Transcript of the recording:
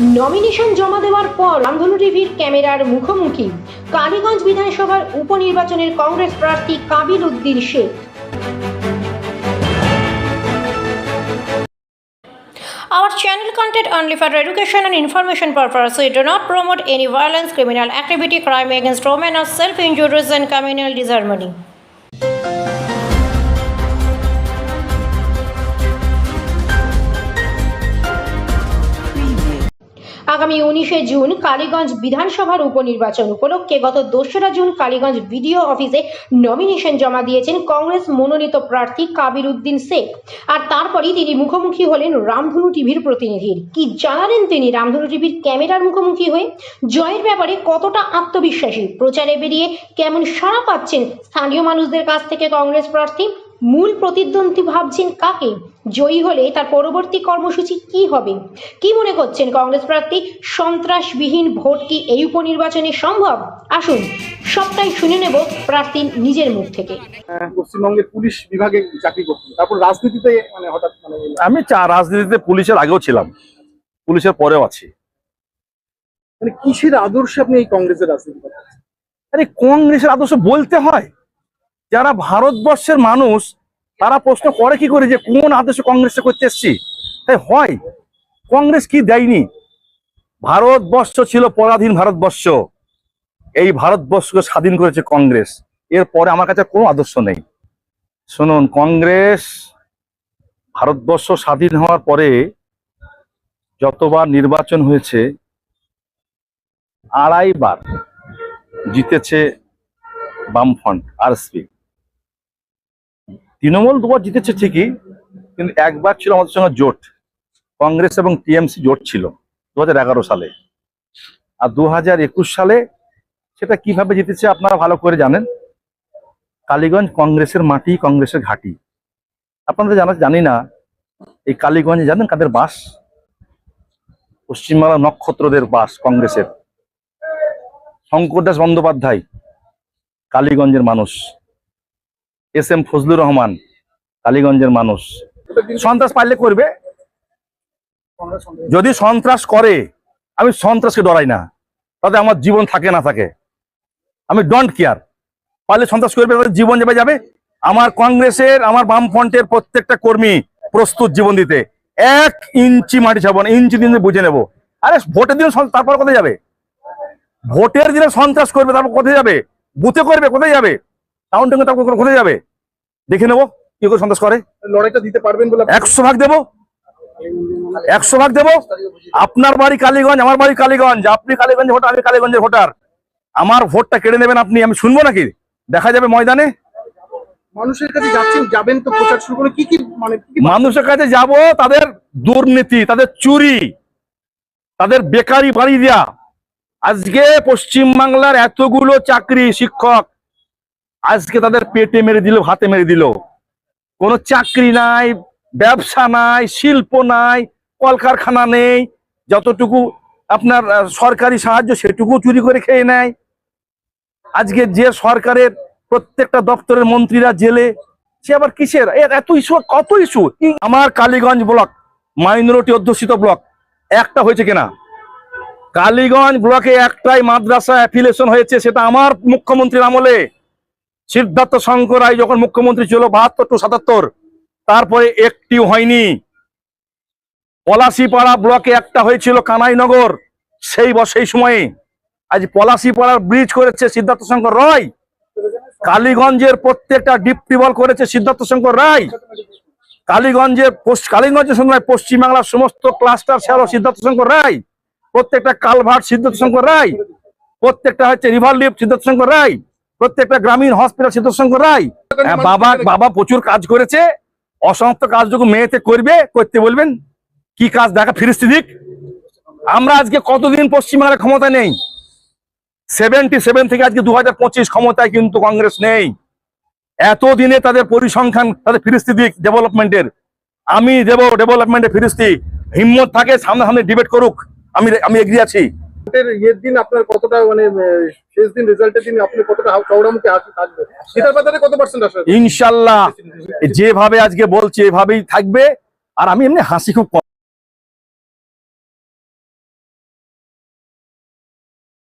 Nomination জমা দেওয়ার পর রামধনু টিভির ক্যামেরার মুখোমুখি কালীগঞ্জ বিধানসভার উপনির্বাচনের কংগ্রেস প্রার্থী Kabir Uddin Sheikh Our channel content only for education and information purpose. We do not promote any violence, criminal activity, crime against women, or self-injuries and communal disharmony. আগামী উনিশে জুন কালীগঞ্জ বিধানসভার উপনির্বাচন উপলক্ষে গত দোসরা জুন কালীগঞ্জ বিডিও অফিসে নমিনেশন জমা দিয়েছেন কংগ্রেস মনোনীত প্রার্থী কাবির উদ্দিন শেখ। আর তারপরেই তিনি মুখোমুখি হলেন রামধনু টিভির প্রতিনিধির। কি জানালেন তিনি রামধনু টিভির ক্যামেরার মুখোমুখি হয়ে? জয়ের ব্যাপারে কতটা আত্মবিশ্বাসী? প্রচারে বেরিয়ে কেমন সাড়া পাচ্ছেন স্থানীয় মানুষদের কাছ থেকে কংগ্রেস প্রার্থী? মূল প্রতিদ্বন্দ্বী ভাবছেন কাকে? জয়ী হলে তার পরবর্তী কর্মসূচি কি হবে? কি মনে করছেন কংগ্রেস প্রার্থী? সন্ত্রাসবিহীন ভোট কি এই উপনির্বাচনে সম্ভব? আসুন সবটাই শুনে নেব প্রার্থীর নিজের মুখ থেকে। আহ, পশ্চিমবঙ্গের পুলিশ বিভাগে চাকরি করতেন তারপর রাজনীতিতে মানে হঠাৎ মানে আমি চা রাজনীতিতে পুলিশের আগেও ছিলাম। পুলিশের পরেও আছি। মানে কিসের আদর্শে আপনি এই কংগ্রেসের রাজনীতি আরে কংগ্রেসের আদর্শ বলতে হয় যারা ভারতবর্ষের মানুষ তারা প্রশ্ন করে কি করে যে কোন আদর্শ কংগ্রেসে করতে এসছি? তাই হয়। কংগ্রেস কি দেয়নি? ভারতবর্ষ ছিল পরাধীন ভারতবর্ষ। এই ভারতবর্ষকে স্বাধীন করেছে কংগ্রেস। এরপরে আমার কাছে কোনো আদর্শ নেই। শুনুন, কংগ্রেস ভারতবর্ষ স্বাধীন হওয়ার পরে যতবার নির্বাচন হয়েছে আড়াইবার জিতেছে বামফ্রন্ট আরএসপি তৃণমূল দুবার জিতেছে ঠিকই, কিন্তু একবার ছিল আমাদের সঙ্গে জোট। কংগ্রেস এবং টিএমসি জোট ছিল দু হাজার এগারো সালে। আর দু একুশ সালে সেটা কীভাবে জিতেছে আপনারা ভালো করে জানেন। কালীগঞ্জ কংগ্রেসের মাটি, কংগ্রেসের ঘাঁটি। আপনাদের জানা জানি না, এই কালীগঞ্জে জানেন কাদের বাস? পশ্চিমবাংলা নক্ষত্রদের বাস কংগ্রেসের। শঙ্কর দাস বন্দ্যোপাধ্যায়, কালীগঞ্জের মানুষ। এস এম ফজলুর রহমান, কালীগঞ্জের মানুষ। সন্ত্রাস পারলে করবে। যদি সন্ত্রাস করে, আমি সন্ত্রাসকে ডরাই না। তাতে আমার জীবন থাকে না থাকে। আমি ডোন্ট কেয়ার পারলে সন্ত্রাস করবে তাদের জীবন যাবে যাবে। আমার কংগ্রেসের, আমার বামফ্রন্টের প্রত্যেকটা কর্মী প্রস্তুত জীবন দিতে। এক ইঞ্চি মাটি ছাবো না, ইঞ্চি দিন বুঝে নেব। আরে ভোটের দিন তারপর কোথায় যাবে? ভোটের দিনে সন্ত্রাস করবে, তারপর কোথায় যাবে? বুথে করবে, কোথায় যাবে? টাউন টাউনে তারপর কোথায় যাবে? দেখে নেব কি করে সন্ত্রাস করে। লড়াইটা দিতে পারবেন বলে একশো ভাগ দেবো। একশো ভাগ দেবো। আপনার বাড়ি কালীগঞ্জ আমার বাড়ি কালীগঞ্জ। আপনি কালীগঞ্জের ভোটার আমি কালীগঞ্জের ভোটার। আমার ভোটটা কেড়ে নেবেন আপনি আমি শুনব নাকি? দেখা যাবে ময়দানে। মানুষের কাছে যাচ্ছেন যাবেন তো প্রচার শুরু করে কি কি মানে মানুষের কাছে যাব তাদের দুর্নীতি তাদের চুরি তাদের বেকারি বাড়ি দেয়া। আজকে পশ্চিম বাংলার এতগুলো চাকরি শিক্ষক আজকে তাদের পেটে মেরে দিল হাতে মেরে দিল। কোনো চাকরি নাই, ব্যবসা নাই, শিল্প নাই, কলকারখানা নেই, যতটুকু আপনার সরকারি সাহায্য সেটুকু চুরি করে খেয়ে নেয়। আজকে যে সরকারের প্রত্যেকটা দপ্তরের মন্ত্রীরা জেলে, সে আবার কিসের? এত ইস্যু, কত ইস্যু? আমার কালীগঞ্জ ব্লক, মাইনরিটি অধ্যুষিত ব্লক, একটা হয়েছে কিনা? কালীগঞ্জ ব্লকে একটাই মাদ্রাসা অ্যাফিলিয়েশন হয়েছে, সেটা আমার মুখ্যমন্ত্রীর আমলে। সিদ্ধার্থ শঙ্কর রায় যখন মুখ্যমন্ত্রী ছিল, বাহাত্তর টু সাতাত্তর, তারপরে একটি হয়নি। পলাশিপাড়া ব্লকে একটা হয়েছিল কানাইনগর, সেই সেই সময়ে। আজ পলাশিপাড়ার ব্রিজ করেছে সিদ্ধার্থ শঙ্কর রায়। কালীগঞ্জের প্রত্যেকটা ডিপ করেছে সিদ্ধার্থ শঙ্কর রায়। কালীগঞ্জের কালীগঞ্জের সঙ্গে পশ্চিমবাংলার সমস্ত ক্লাস্টার সেরা সিদ্ধার্থ শঙ্কর রায়। প্রত্যেকটা কালভার্ট সিদ্ধার্থ শঙ্কর রায়। প্রত্যেকটা হচ্ছে রিভার লিফট সিদ্ধার্থ শঙ্কর রায়। প্রত্যেকটা গ্রামীণ হসপিটাল সিদ্ধার্থ শঙ্কর রায়। হ্যাঁ, বাবা বাবা প্রচুর কাজ করেছে। অসমাপ্ত কাজটুকু মেয়েতে করবে করতে বলবেন কি কাজ দেখা ফিরিস্তি দিক। আমরা আজকে কতদিন পশ্চিমবাংলার ক্ষমতা নেই? সেভেন্টি সেভেন থেকে আজকে দু হাজার পঁচিশ ক্ষমতায় কিন্তু কংগ্রেস নেই। এতদিনে তাদের পরিসংখ্যান তাদের ফিরিস্তি দিক ডেভেলপমেন্টের আমি দেব ডেভেলপমেন্টের ফিরিস্তি। হিম্মত থাকে সামনে সামনে ডিবেট করুক। আমি আমি এগিয়ে আছি। দিন আপনার কতটা মানে শেষ দিন রেজাল্টের দিন আপনি কতটা থাকবে? সেটার কত পার্সেন্ট আসবে? ইনশাল্লাহ। যেভাবে আজকে বলছে, এভাবেই থাকবে। আর আমি এমনি হাসি খুব